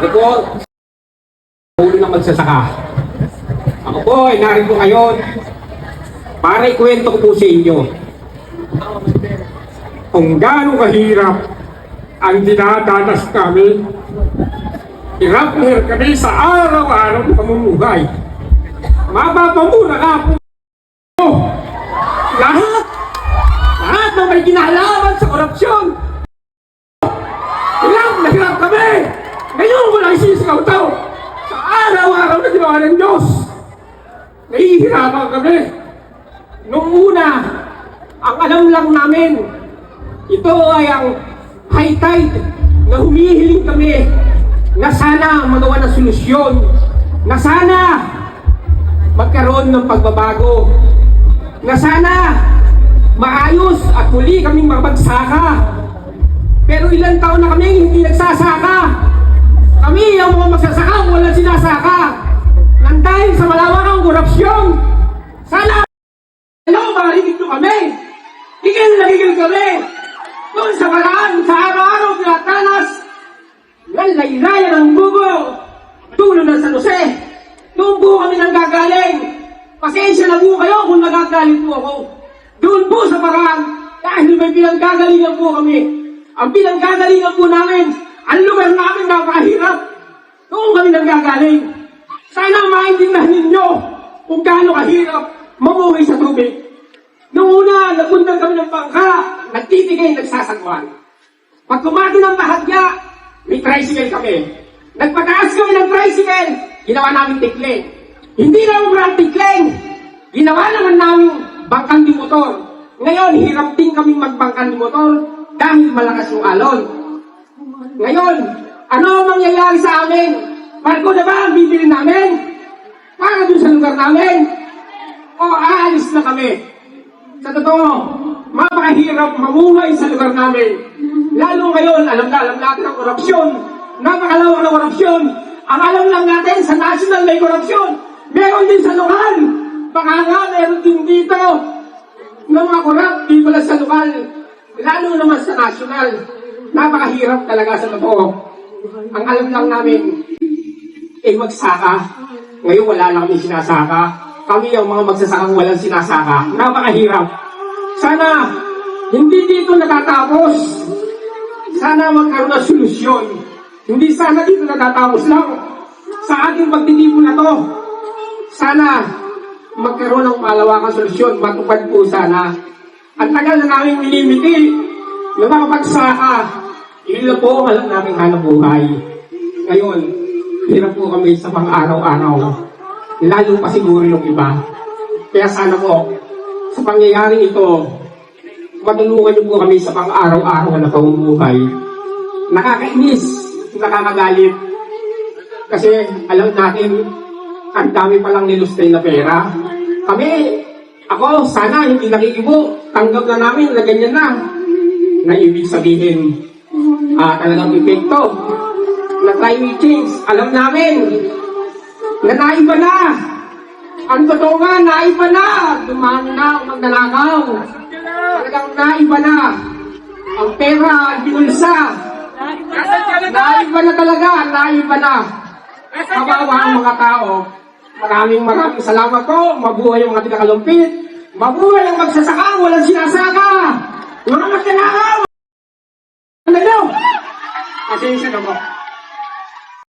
Ako po, ulo magsasaka. Ako po ay narito ngayon para ikwento ko po sa inyo kung gaano kahirap ang dinadanas namin. Hirap na hirap kami sa araw-araw pamumuhay. Mapapamuna ka po lahat lahat na may kinalaman sa korupsyon. Hirap na hirap kami! Ngayon ko lang isisigaw to! Sa araw-araw na ginawa ng Diyos! Nahihirapan kami! Nung una, ang alam lang namin, ito ay ang high tide na humihiling kami na sana magawa ng solusyon, na sana magkaroon ng pagbabago, na sana maayos at muli kaming mabagsaka. Pero ilang taon na kami hindi nagsasaka. Nyo kami. Higil na higil kami. Doon sa paraan, sa araw-araw tinatanas. Lalaylayan ang bugo. Tulo ng San Jose. Doon po kami nanggagaling. Pasensya na po kayo kung nagagaling po ako. Doon po sa paraan, dahil may pinanggagalingan po kami. Ang pinanggagalingan po namin, ang lugar namin napakahirap. Doon kami nanggagaling. Sana maintindihan ninyo kung gaano kahirap mamuhay sa tubig. Nagpunta kami ng bangka, nagtitigay, nagsasagwan. Pag kumati ng bahagya, may tricycle kami. Nagpataas kami ng tricycle, ginawa namin tikling. Hindi naman brand tikling, ginawa naman namin bangkang di motor. Ngayon, hirap din kami magbangkang di motor dahil malakas yung alon. Ngayon, ano ang mangyayari sa amin? Barko na ba ang bibili namin? Para dun sa lugar namin? O aalis na kami? Sa totoo, mapakahirap mamuhay sa lugar namin. Lalo ngayon, alam na alam natin ang korupsyon. Napakalawak ng korupsyon. Ang alam lang natin, sa national may korupsyon. Meron din sa lokal. Baka nga, meron din dito ng mga korap, di pala sa lokal. Lalo naman sa national. Napakahirap talaga sa totoo. Ang alam lang namin, eh magsaka. Ngayon wala lang kami sinasaka. Kami ang mga magsasakang walang sinasaka. Napakahirap. Sana hindi dito natatapos. Sana magkaroon ng solusyon. Hindi sana dito natatapos lang. Sa ating pagtitipon na to, sana magkaroon ng malawakang solusyon. Matupad po sana. Ang tagal na namin minimiti na mga pagsaka. Yun lang po ang alam namin hanap buhay. Ngayon, hirap po kami sa pang-araw-araw. Lalo pa siguro yung iba. Kaya sana po, sa pangyayari ito, matulungan niyo po kami sa pang-araw-araw na pamumuhay. Nakakainis, nakakagalit. Kasi alam natin, ang dami palang nilustay na pera. Kami, ako, sana hindi nakikibo. Tanggap na namin na ganyan na. Na ibig sabihin, ah, talagang epekto na climate change. Alam namin na naiba na. Ang totoo nga, naiba na. Dumami na ang magnanakaw. Talagang naiba na. Ang pera, ang binulsa. Naiba na talaga, naiba na. Kawawa ang mga tao. Maraming maraming salamat po. Mabuhay ang mga tigakalumpit. Mabuhay ang magsasaka, walang sinasaka. Mga magnanakaw. Ano? Pasensya na po.